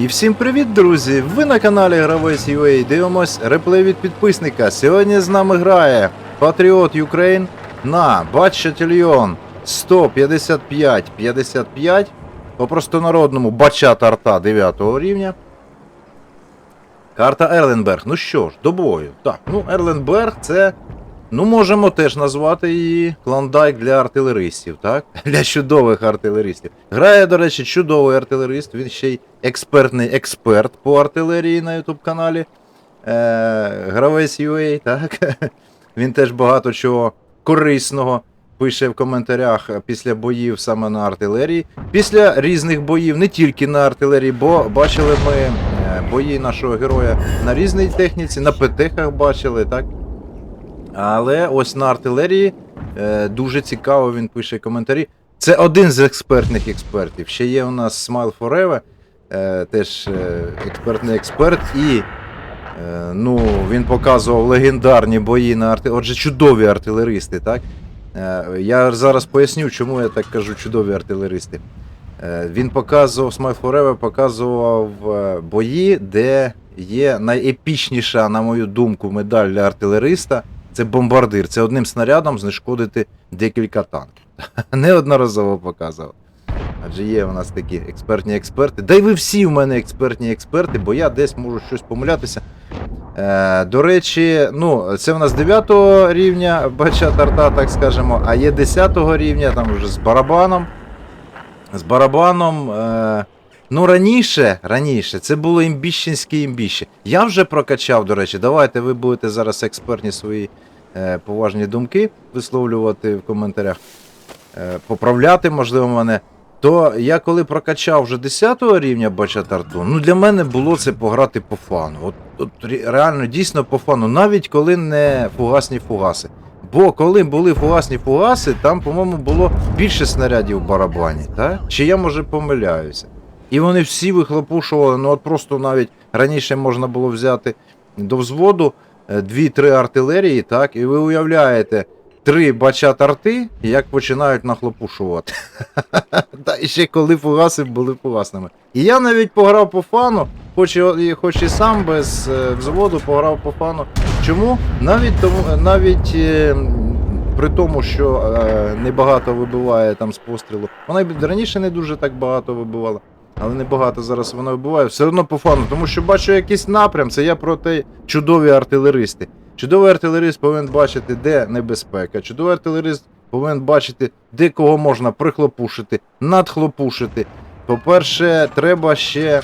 І всім привіт, друзі! Ви на каналі Гравець UA дивимось реплей від підписника. Сьогодні з нами грає Patriot Ukraine на Батчательйон 155-55 по простонародному Бачат арта 9 рівня. Карта Ерленберг. Ну що ж, до бою. Так, ну Ерленберг це. Ну, можемо теж назвати її клондайк для артилеристів, так? Для чудових артилеристів. Грає, до речі, чудовий артилерист, він ще й експертний експерт по артилерії на YouTube каналі. Е, Гравець UA, так? Він теж багато чого корисного пише в коментарях після боїв саме на артилерії. Після різних боїв, не тільки на артилерії, бо бачили ми е, бої нашого героя на різній техніці, на ПТХах бачили, так? Але ось на артилерії е, дуже цікаво він пише коментарі. Це один з експертних експертів. Ще є у нас Smile Forever, е, теж е, експертний експерт, і е, ну, він показував легендарні бої на артилерії. Отже, чудові артилеристи, так? Е, я зараз поясню, чому я так кажу чудові артилеристи. Е, він показував, Smile Forever показував е, бої, де є найепічніша, на мою думку, медаль для артилериста. Це бомбардир. Це одним снарядом знешкодити декілька танків. Неодноразово показував. Адже є у нас такі експертні експерти. Да й ви всі в мене експертні експерти, бо я десь можу щось помилятися. Е, до речі, ну, це в нас 9 рівня бача тарта, так скажемо, а є 10 рівня, там вже з барабаном. З барабаном. Е, ну, раніше, раніше, це було імбіщенське імбіще. Я вже прокачав, до речі, давайте ви будете зараз експертні свої поважні думки висловлювати в коментарях, е, поправляти, можливо, мене. То я коли прокачав вже 10 рівня бачатарту, ну для мене було це пограти по фану. От, от реально дійсно по фану, навіть коли не фугасні фугаси. Бо коли були фугасні фугаси, там, по-моєму, було більше снарядів в барабані, так? Чи я може помиляюся? І вони всі вихлопушували, ну от просто навіть раніше можна було взяти до взводу е, 2-3 артилерії, так, і ви уявляєте, три бачат арти, як починають нахлопушувати. Та ще коли фугаси були фугасними. І я навіть пограв по фану, хоч і, хоч і сам без е, взводу пограв по фану. Чому? Навіть тому, навіть е, при тому, що е, небагато вибиває там з пострілу. Вона раніше не дуже так багато вибивала. Але небагато зараз вона вибиває. Все одно по фану, тому що бачу якийсь напрям, це я про те чудові артилеристи. Чудовий артилерист повинен бачити, де небезпека. Чудовий артилерист повинен бачити, де кого можна прихлопушити, надхлопушити. По-перше, треба ще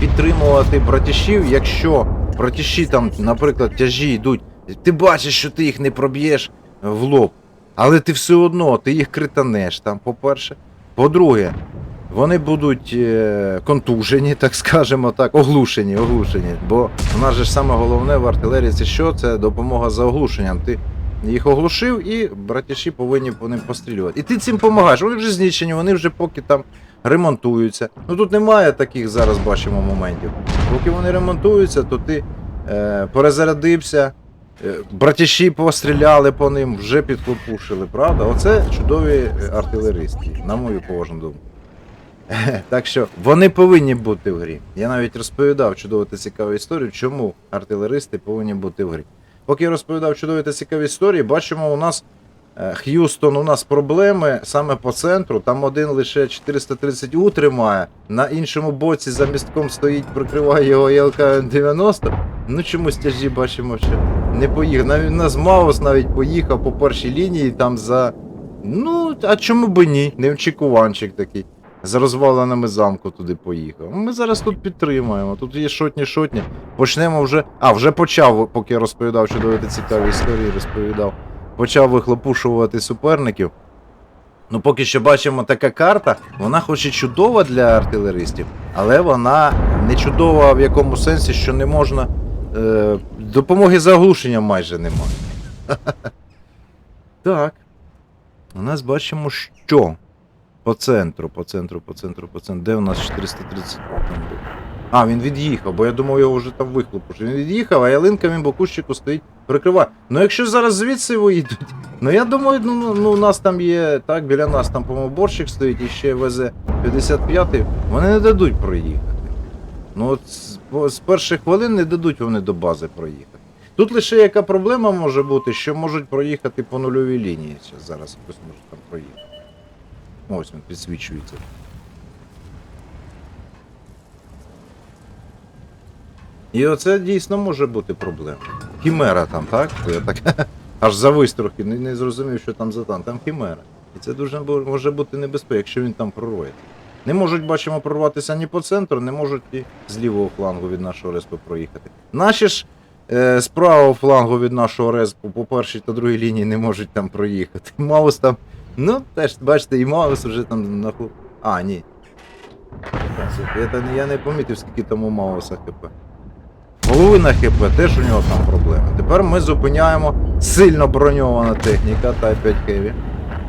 підтримувати братішів, якщо братіші там, наприклад, тяжі йдуть, ти бачиш, що ти їх не проб'єш в лоб, але ти все одно ти їх кританеш там, по-перше. По-друге, вони будуть е, контужені, так скажемо так, оглушені, оглушені. Бо у нас же ж саме головне в артилерії це що? Це допомога за оглушенням. Ти їх оглушив і братіші повинні по ним пострілювати. І ти цим допомагаєш. Вони вже знищені, вони вже поки там ремонтуються. Ну тут немає таких зараз бачимо моментів. Поки вони ремонтуються, то ти е, перезарядився, е, братіші постріляли по ним, вже підхлопушили, правда? Оце чудові е, артилеристи, на мою поважну думку. Так що вони повинні бути в грі. Я навіть розповідав чудову та цікаву історію, чому артилеристи повинні бути в грі. Поки я розповідав чудові та цікаві історії, бачимо, у нас е, Х'юстон, у нас проблеми саме по центру. Там один лише 430 У тримає, на іншому боці за містком стоїть, прикриває його ЛК-90. Ну чомусь тяжі бачимо, що не поїхав. Навіть у нас Маус навіть поїхав по першій лінії там за. Ну, а чому би ні? Неочікуванчик такий. З розваленими замку туди поїхав. Ми зараз тут підтримаємо. Тут є шотні-шотні. Почнемо вже. А, вже почав, поки я розповідав чудові та цікаві історії, розповідав. Почав вихлопушувати суперників. Ну, поки що бачимо така карта, вона хоч і чудова для артилеристів, але вона не чудова в якому сенсі, що не можна. Е, допомоги за оглушенням майже немає. Так. У нас бачимо, що. По центру, по центру, по центру, по центру. Де у нас 430 там був? А, він від'їхав, бо я думав, його вже там вихлопушив. Він від'їхав, а ялинка він по кущику стоїть, прикриває. Ну якщо зараз звідси виїдуть, ну я думаю, ну, ну, ну у нас там є, так, біля нас там, по-моєму, борщик стоїть і ще везе 55-й, вони не дадуть проїхати. Ну от з, з перших хвилин не дадуть вони до бази проїхати. Тут лише яка проблема може бути, що можуть проїхати по нульовій лінії. Зараз хтось може там проїхати. Ось він підсвічується. І оце дійсно може бути проблема. Хімера там, так? Я так аж завис трохи, не, не зрозумів, що там за танк. Там хімера. І це дуже може бути небезпека, якщо він там прорває. Не можуть, бачимо, прорватися ні по центру, не можуть і з лівого флангу від нашого респу проїхати. Наші ж е, з правого флангу від нашого респу по першій та другій лінії не можуть там проїхати. Маус там, ну, теж, бачите, і Маус вже там на ху- А, ні. Я, я не помітив, скільки там у Мауса ХП. Половина ХП, теж у нього там проблеми. Тепер ми зупиняємо сильно броньована техніка Type 5 Heavy.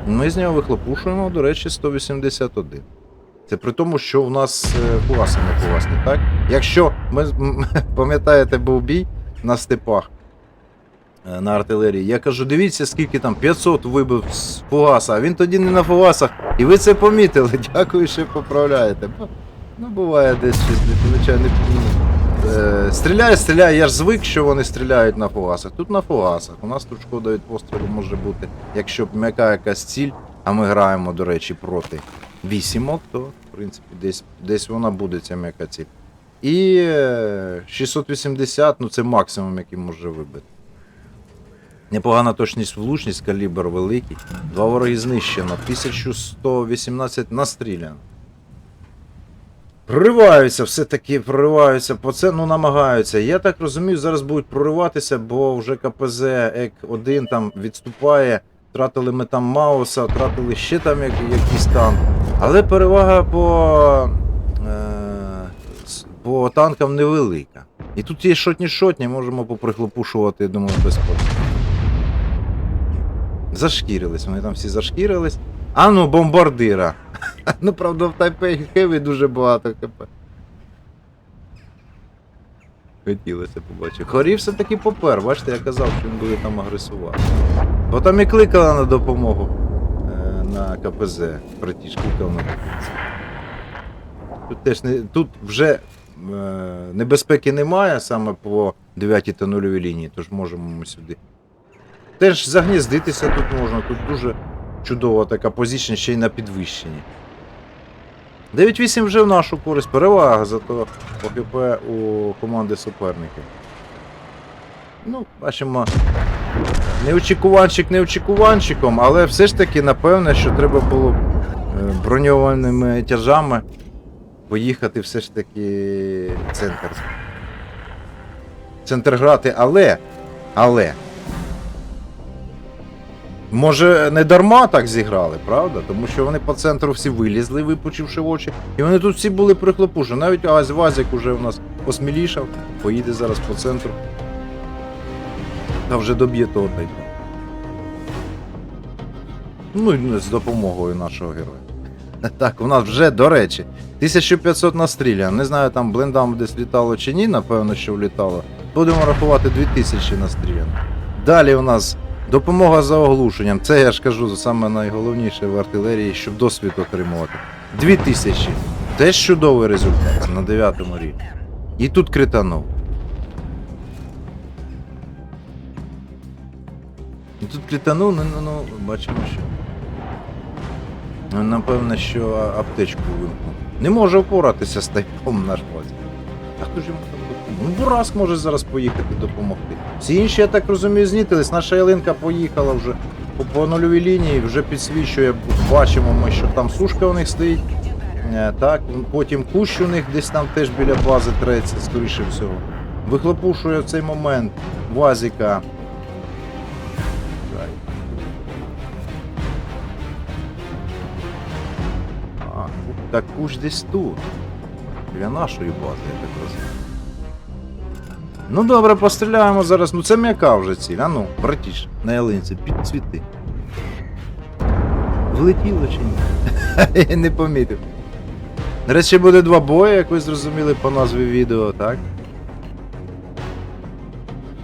Ми з нього вихлопушуємо, до речі, 181. Це при тому, що у нас е, не фугасні, так? Якщо ми пам'ятаєте, був бій на степах на артилерії, я кажу, дивіться, скільки там 500 вибив з фугаса, а він тоді не на фугасах. І ви це помітили. Дякую, що поправляєте. Ну, буває десь щось, звичайно, Е, стріляє, стріляє, я ж звик, що вони стріляють на фугасах. Тут на фугасах. У нас тут шкода від пострілу може бути. Якщо м'яка якась ціль, а ми граємо, до речі, проти вісімок, то в принципі десь, десь вона буде ця м'яка ціль. І е, 680, ну це максимум, який може вибити. Непогана точність влучність, калібр великий. Два вороги знищено, 1118 настріляно. Прориваються, все-таки прориваються по це, ну намагаються. Я так розумію, зараз будуть прориватися, бо вже КПЗ ЕК-1 там відступає. Втратили ми там Мауса, втратили ще там як, якийсь танк. Але перевага по, е, по танкам невелика. І тут є шотні-шотні, можемо поприхлопушувати, я думаю, без проблем. Зашкірились, вони там всі зашкірились. А ну, бомбардира. Ну, правда, в Тайпей Хеві дуже багато КП. Хотілося побачити. Хорів все-таки попер, бачите, я казав, що він буде там агресувати. Бо там і кликали на допомогу е, на КПЗ. Братіж кликав на. Тут теж не, тут вже е, небезпеки немає саме по 9 та 0 лінії, тож можемо ми сюди. Теж загніздитися тут можна, тут дуже чудова така позиція ще й на підвищенні. 9-8 вже в нашу користь, перевага, зато по ХП у команди суперників. Ну, бачимо, неочікуванчик неочікуванчиком, але все ж таки, напевне, що треба було е, броньованими тяжами поїхати все ж таки центр. Центр грати, але. Але. Може, не дарма так зіграли, правда? Тому що вони по центру всі вилізли, випучивши очі. І вони тут всі були прихлопушені. Навіть Ась Вазик уже у нас посмілішав, поїде зараз по центру. Та вже доб'є того тайпу. Ну, і з допомогою нашого героя. Так, у нас вже, до речі, 1500 настріляно. Не знаю, там блендам десь літало чи ні, напевно, що влітало. Будемо рахувати 2000 настріляно. Далі у нас допомога за оглушенням. Це я ж кажу саме найголовніше в артилерії, щоб досвід отримувати. 2000. Теж чудовий результат на 9 рівні. І тут кританув. І тут кританув, ну, ну, ну, бачимо, що. Ну, Напевно, що аптечку вимкнув. Не може впоратися з тайпом наш базі. А хто ж йому там? Ну, Бураск може зараз поїхати допомогти. Всі інші, я так розумію, знітились. Наша ялинка поїхала вже по, нульовій лінії, вже підсвічує. Бачимо ми, що там сушка у них стоїть. Е, Так, потім кущ у них десь там теж біля бази треться, скоріше всього. Вихлопушує в цей момент Вазіка. Так. Кущ десь тут. Біля нашої бази, я так розумію. Ну добре, постріляємо зараз. Ну це м'яка вже ціль. А ну, братіш, на ялинці, підсвіти. Влетіло чи ні? Я не помітив. Речі, буде два бої, як ви зрозуміли по назві відео, так?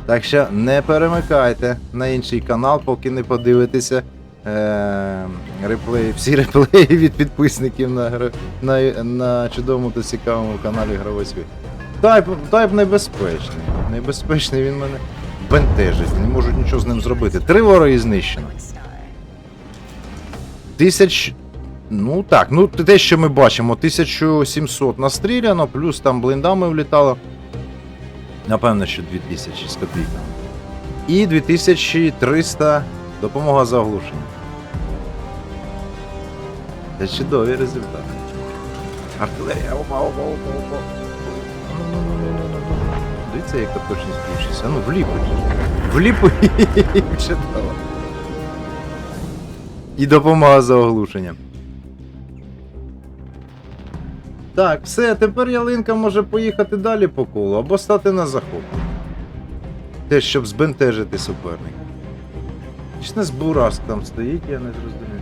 Так що не перемикайте на інший канал, поки не подивитеся е, реплеї, всі реплеї від підписників на, на, на чудовому та цікавому каналі Гравий Світ. Тайп, тайп небезпечний. Небезпечний він мене бентежить. Не можуть нічого з ним зробити. Три вороги знищено. Тисяч. Ну так, ну те, що ми бачимо, 1700 настріляно, плюс там блиндами влітало. Напевно, що 2000 з копійками. І 2300 допомога за оглушення. Це чудові результати. Артилерія, опа, опа, опа, опа. Дивіться, яка точність включиться. Ну, вліпить. Вліпить. Чудово. І допомога за оглушенням. Так, все, тепер ялинка може поїхати далі по колу або стати на захоп. Те, щоб збентежити суперника. Чи не збураск там стоїть, я не зрозумів.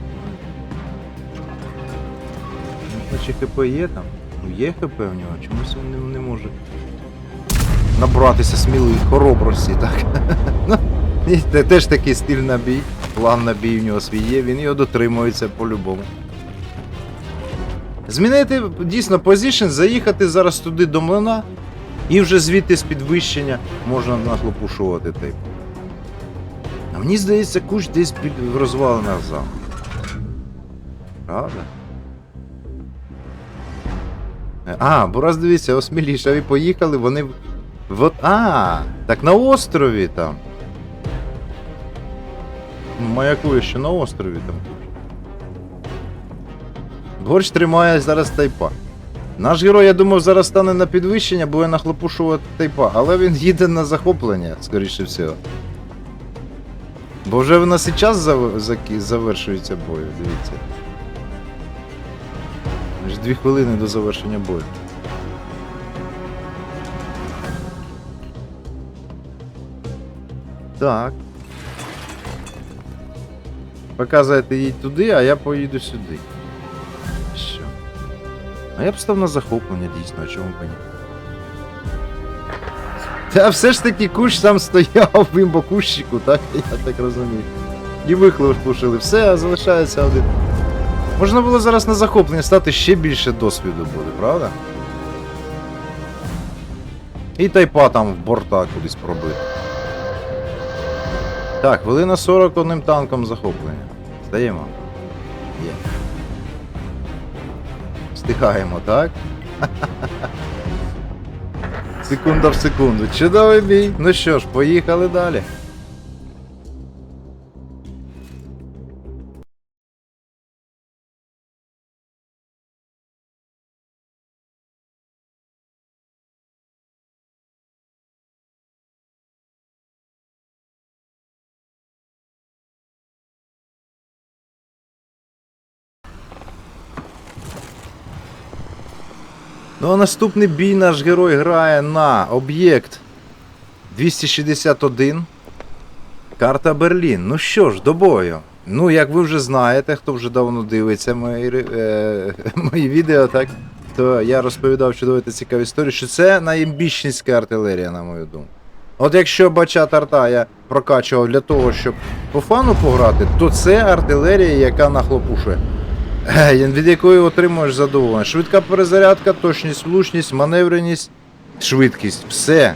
Ну, Наче ХП є там? Ну є ХП в нього, чомусь він не, не може набратися сміливої хоробрості, так. Ну, теж такий стиль на бій, план на бій в нього свій є, він його дотримується по-любому. Змінити дійсно позишн, заїхати зараз туди до млина, і вже звідти з підвищення можна нахлопушувати тип. А мені здається, куч десь під в розвалинах замку. Правда? Е, А, бо раз дивіться, осмілішаві поїхали, вони. В- в- А, так на острові там. Маякує, що на острові там. Горч тримає зараз тайпа. Наш герой, я думав, зараз стане на підвищення, буде нахлопушувати тайпа, але він їде на захоплення, скоріше всього. Бо вже в нас і час зав... закі- завершується бою, дивіться. Дві хвилини до завершення бою. Так. Показуєте їдь туди, а я поїду сюди. Що? А я б став на захоплення, дійсно, а чому б ні? Та все ж таки кущ там стояв в імбокущику, так? Я так розумію. І вихлопушили все, а залишається один. Можна було зараз на захоплення стати ще більше досвіду буде, правда? І тайпа там в борта кудись пробити. Так, хвилина 40 одним танком захоплення. Стаємо. Є. Встигаємо, так? Секунда в секунду. Чудовий бій. Ну що ж, поїхали далі. Ну а наступний бій наш герой грає на об'єкт 261. Карта Берлін. Ну що ж, до бою. Ну, як ви вже знаєте, хто вже давно дивиться мої, е, мої відео, так? То я розповідав чудові та цікаві історії, що це найамбічніська артилерія, на мою думку. От якщо бачат арта я прокачував для того, щоб по фану пограти, то це артилерія, яка нахлопушує. Від якої отримуєш задоволення. Швидка перезарядка, точність, влучність, маневреність, швидкість. Все.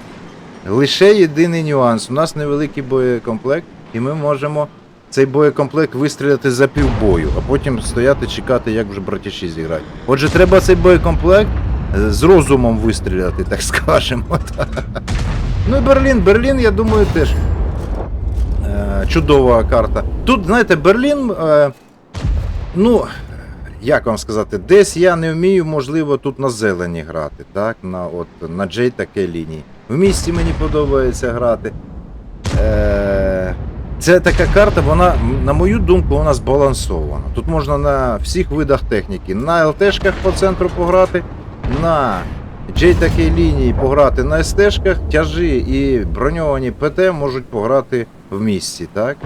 Лише єдиний нюанс. У нас невеликий боєкомплект, і ми можемо цей боєкомплект вистріляти за півбою, а потім стояти чекати, як вже братіші зіграють. Отже, треба цей боєкомплект е, з розумом вистріляти, так скажемо. Ну і Берлін. Берлін, я думаю, теж е, чудова карта. Тут, знаєте, Берлін. Е, ну, як вам сказати, десь я не вмію, можливо, тут на зелені грати, так? На, от, на Джей таке лінії. В місті мені подобається грати. Е, це така карта, вона, на мою думку, вона збалансована. Тут можна на всіх видах техніки. На ЛТшках по центру пограти, на Джей такій лінії пограти на СТшках, тяжі і броньовані ПТ можуть пограти в місті, так?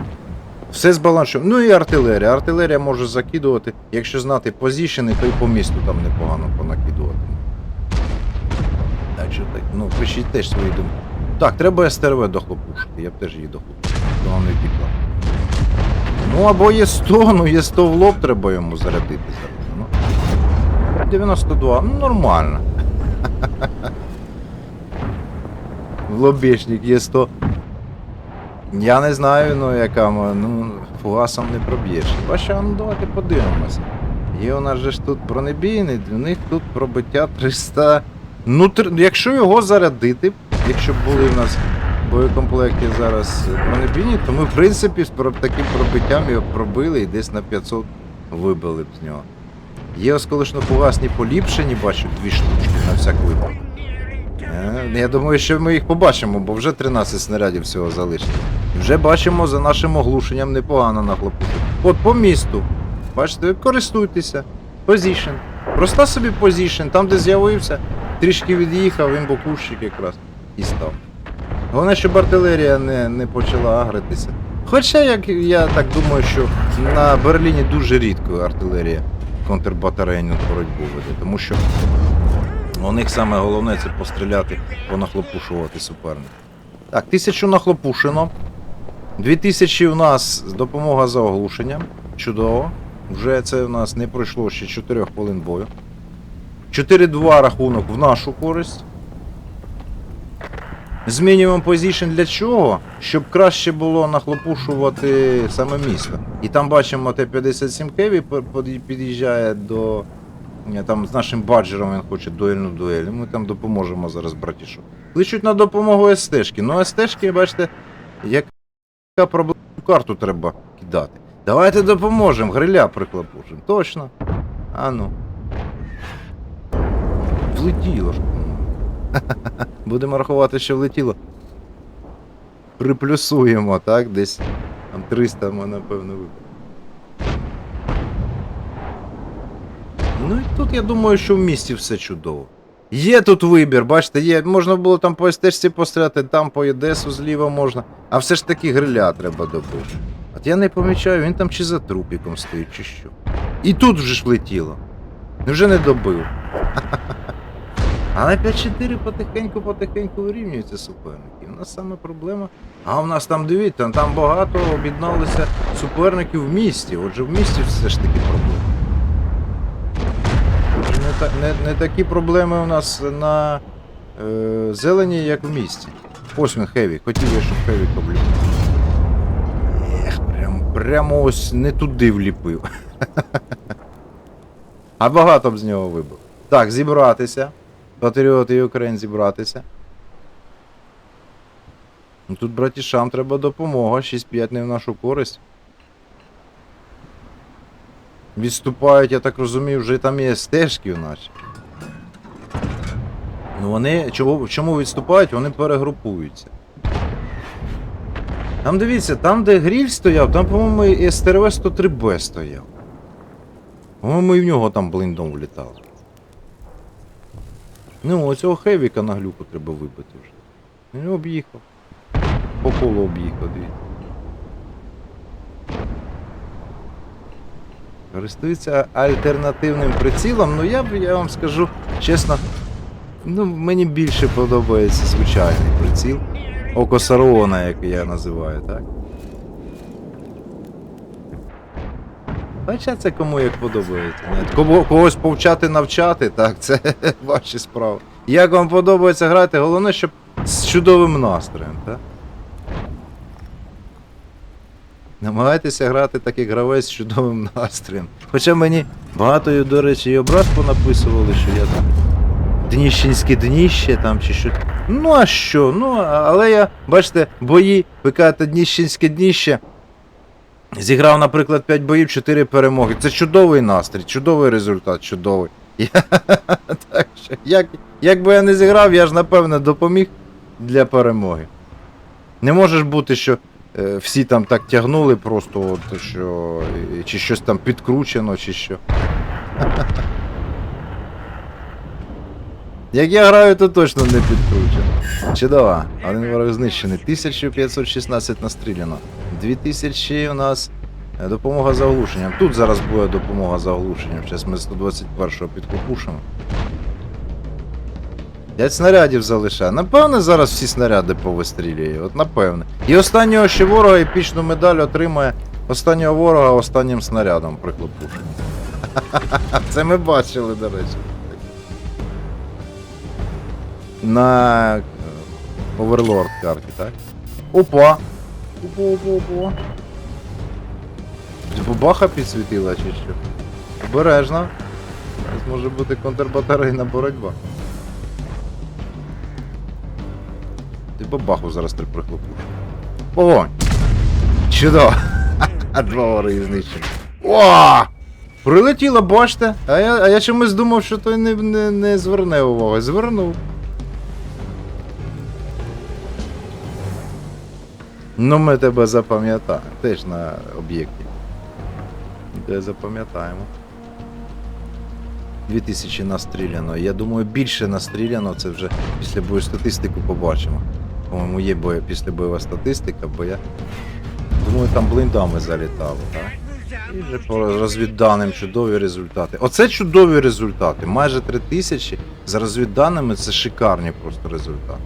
Все збалансовано. Ну і артилерія. Артилерія може закидувати. Якщо знати позішени, то і по місту там непогано понакидувати. Так що так, ну пишіть теж свої думки. Так, треба СТРВ дохлопушити, я б теж її дохлопушив. Вона не втікла. Ну або є 100, ну є 100 в лоб, треба йому зарядити зараз. Ну, 92, ну нормально. В лобішник є 100. Я не знаю, ну яка ну фугасом не проб'єш. Бача, ну давайте подивимося. Є у нас же ж тут бронебійний, у них тут пробиття 300. Ну, тр- якщо його зарядити, якщо б були в нас в боєкомплекті зараз бронебійні, то ми в принципі з таким пробиттям його пробили і десь на 500 вибили б з нього. Є осколочно-фугасні поліпшені, бачу, дві штучки на всяк випадок. Е, Я думаю, що ми їх побачимо, бо вже 13 снарядів всього залишилось. Вже бачимо за нашим оглушенням непогано на хлопці. От по місту. Бачите, користуйтеся. Позішн. Проста собі позішн, там де з'явився, трішки від'їхав, він бокущик якраз і став. Головне, щоб артилерія не, не почала агритися. Хоча, як я так думаю, що на Берліні дуже рідко артилерія контрбатарейну боротьбу веде, тому що у них саме головне це постріляти, понахлопушувати суперника. Так, тисячу нахлопушено. Дві тисячі у нас допомога за оглушенням. Чудово. Вже це у нас не пройшло ще 4 хвилин бою. 4-2 рахунок в нашу користь. Змінюємо позішн для чого? Щоб краще було нахлопушувати саме місто. І там бачимо Т-57 Кеві під'їжджає до. Там з нашим баджером він хоче дуельну дуель. Ми там допоможемо зараз братішу. Кличуть на допомогу СТшки. Ну СТшки, бачите, яка проблема карту треба кидати. Давайте допоможемо, гриля приклопушимо. Точно. А ну. Влетіло ж. Будемо рахувати, що влетіло. Приплюсуємо, так? Десь там 300 ми, напевно, вибили. Ну і тут я думаю, що в місті все чудово. Є тут вибір, бачите, є. Можна було там по стежці постріляти, там по Єдесу зліва можна. А все ж таки гриля треба добити. От я не помічаю, він там чи за трупіком стоїть, чи що. І тут вже ж влетіло. Невже не добив? Але 5-4 потихеньку-потихеньку вирівнюються суперники. У нас саме проблема. А у нас там дивіться, там багато об'єдналися суперників в місті. Отже, в місті все ж таки проблема. Не, не, такі проблеми у нас на е, зелені, як в місті. Ось він Хеві. Хотів я, щоб Хеві обліпив. Ех, прям, прямо ось не туди вліпив. А багато б з нього вибив. Так, зібратися. Патріоти і Україн зібратися. Ну, Тут братішам треба допомога, 6-5 не в нашу користь. Відступають, я так розумію, вже там є стежки у нас. Ну вони чому, чому відступають? Вони перегрупуються. Там дивіться, там, де гріль стояв, там, по-моєму, і СТРВ 103Б стояв. По-моєму, і в нього там блиндом влітало. Ну, оцього хевіка на глюку треба вибити вже. Він об'їхав. По колу об'їхав, дивіться. Користується альтернативним прицілом, ну я б я вам скажу чесно, ну мені більше подобається звичайний приціл. Око Сарона, як я називаю, так? Хоча це кому як подобається. Кого, когось повчати навчати, так, це ваші справи. Як вам подобається грати, головне, щоб з чудовим настроєм, так? Намагайтеся грати так, як гравець з чудовим настроєм. Хоча мені багато, до речі, і образ понаписували, що я там дніщенське дніще там чи що. Ну а що? Ну, але я, бачите, бої, ви кажете, дніщенське дніще. Зіграв, наприклад, 5 боїв, 4 перемоги. Це чудовий настрій, чудовий результат, чудовий. Я, так що, як, як би я не зіграв, я ж напевне допоміг для перемоги. Не може ж бути, що всі там так тягнули просто, от, що, е, чи щось там підкручено, чи що. Як я граю, то точно не підкручено. Чудово. Один ворог знищений. 1516 настріляно. 2000 у нас е, допомога за оглушенням. Тут зараз буде допомога за оглушенням. Зараз ми 121-го підкупушимо. 5 снарядів залишає. Напевне, зараз всі снаряди повистрілює. От напевне. І останнього ще ворога епічну медаль отримає останнього ворога останнім снарядом прихлопушив. Це ми бачили, до речі. На Overlord карті, так? Опа! Опа, опа, опа. Чи Бабаха підсвітила чи що? Обережно. Зараз може бути контрбатарейна боротьба. Ти бабаху зараз ти прихлопуш. Вогонь! Чудово! Два вори знищені. О! Прилетіло, бачите? А я, а я чомусь думав, що той не, не, не зверне уваги. Звернув. Ну, ми тебе запам'ятаємо. Теж на об'єкті. Де запам'ятаємо. 2000 настріляно. Я думаю, більше настріляно, це вже після бою статистику побачимо. По-моєму, є боє, після бойова статистика, бо я думаю, там блиндами залітало, так? І вже по розвідданим чудові результати. Оце чудові результати. Майже 3000 за розвідданими це шикарні просто результати.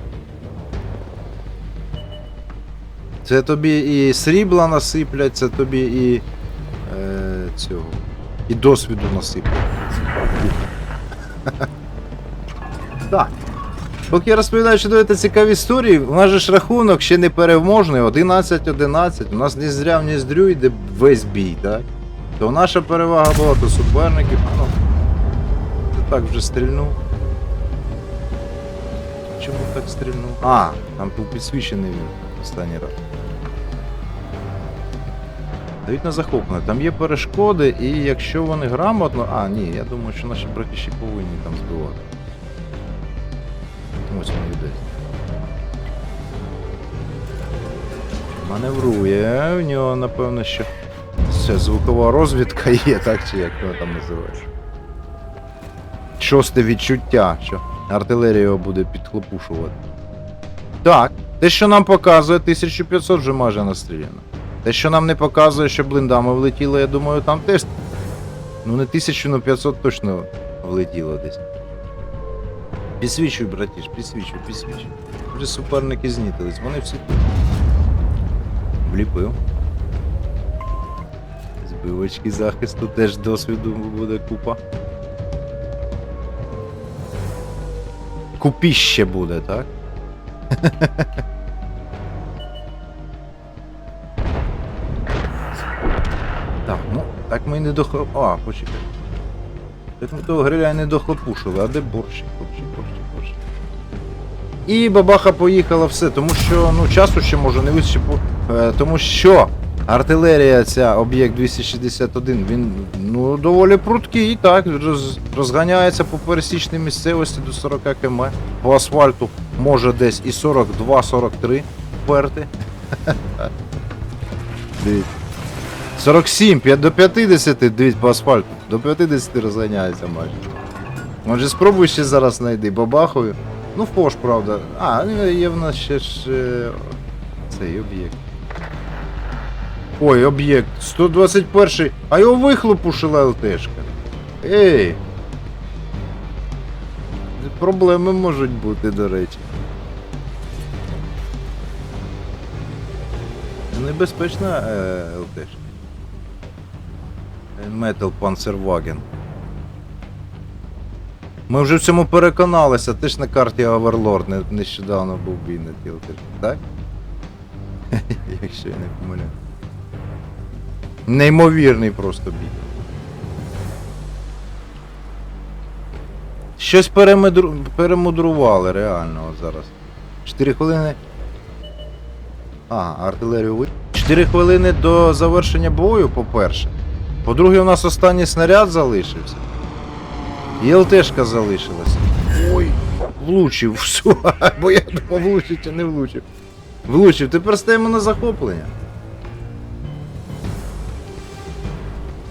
Це тобі і срібла насиплять, це тобі і е, цього. І досвіду насиплять. Так. Поки я розповідаю чудові та цікаві історії, у нас же ж рахунок ще не переможний, 11-11. У нас не зря в ніздрю йде весь бій, так? То наша перевага була, то суперників. Ну, ти так вже стрільнув. Чому так стрільнув? А, там був підсвічений він останній раз. Дають на захоплення. Там є перешкоди, і якщо вони грамотно. А, ні, я думаю, що наші братіші повинні там збивати. Ось він йде. Маневрує, в нього, напевно, що. Це звукова розвідка є, так чи як його там називаєш. Шосте відчуття, що артилерія його буде підхлопушувати. Так, те, що нам показує, 1500 вже майже настріляно. Те, що нам не показує, що блиндами влетіло, я думаю, там теж. Ну не 1000, ну 500 точно влетіло десь. Підсвічуй, братіш, підсвічуй, підсвічуй. Вже суперники знітились, вони всі тут. Вліпив. Збивочки захисту теж досвіду буде купа. Купіще буде, так? Так, ну, так ми й не дохлоп... А, почекай. Так ми того гриля не дохлопушили, а де борщик, борщик, борщик, борщик. І бабаха поїхала все, тому що ну часу ще може не вистачить, е, тому що артилерія ця об'єкт 261, він ну доволі пруткий, так, роз, розганяється по пересічній місцевості до 40 км. По асфальту може десь і 42-43 перти. Дивіться. 47, п'ять- до 50, дивіться по асфальту. До 50 розганяється майже. Може спробуй ще зараз знайди бабахою. Ну фош, правда. А, є в нас ще ж е, цей об'єкт. Ой, об'єкт. 121. А його вихлопушила ЛТшка. Ей. Проблеми можуть бути, до речі. Небезпечна е, ЛТшка. Metal Panzerwagen. Ми вже в цьому переконалися, ти ж на карті не, нещодавно був бій на тіл, так? Якщо я не помиляю. Неймовірний просто бій. Щось перемедру... перемудрували реально от зараз. 4 хвилини. А, артилерію ви. 4 хвилини до завершення бою, по-перше. По-друге, у нас останній снаряд залишився. І ЛТшка залишилася. Ой, влучив, все. Бо я думав, влучив чи не влучив. Влучив, тепер стаємо на захоплення.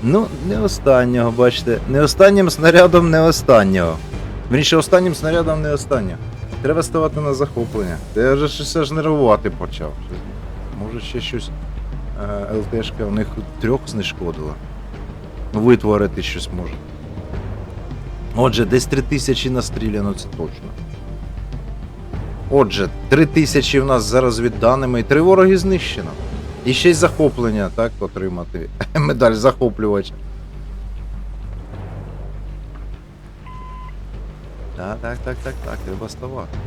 Ну, не останнього, бачите. Не останнім снарядом не останнього. Вірніше, останнім снарядом не останнього. Треба ставати на захоплення. Та я вже щось аж нервувати почав. Може ще щось е, ЛТшка у них трьох знешкодила. Ну, витворити щось може. Отже, десь 3000 настріляно, це точно. Отже, 3000 в нас зараз від даними і три вороги знищено. І ще й захоплення, так, отримати. Медаль захоплювача. Так, так, так, так, так, треба ставати.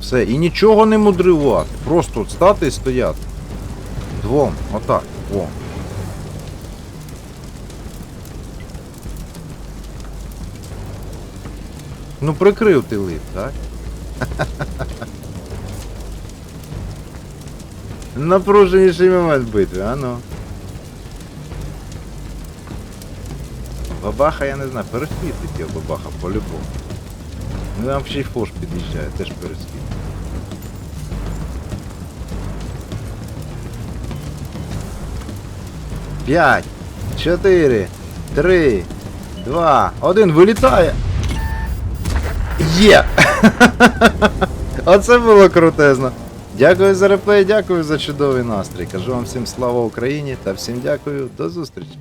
Все, і нічого не мудрувати. Просто стати і стояти. Двом, отак, о. Ну прикрив ти лип, так? Напруженіший момент битви, а ну. Бабаха, я не знаю, пересвітить його бабаха по-любому. Ну там ще й фош під'їжджає, теж пересвіт. 5, 4, 3, 2, 1. Вилітає. Є! Оце було крутезно. Дякую за реплей, дякую за чудовий настрій. Кажу вам всім слава Україні та всім дякую, до зустрічі.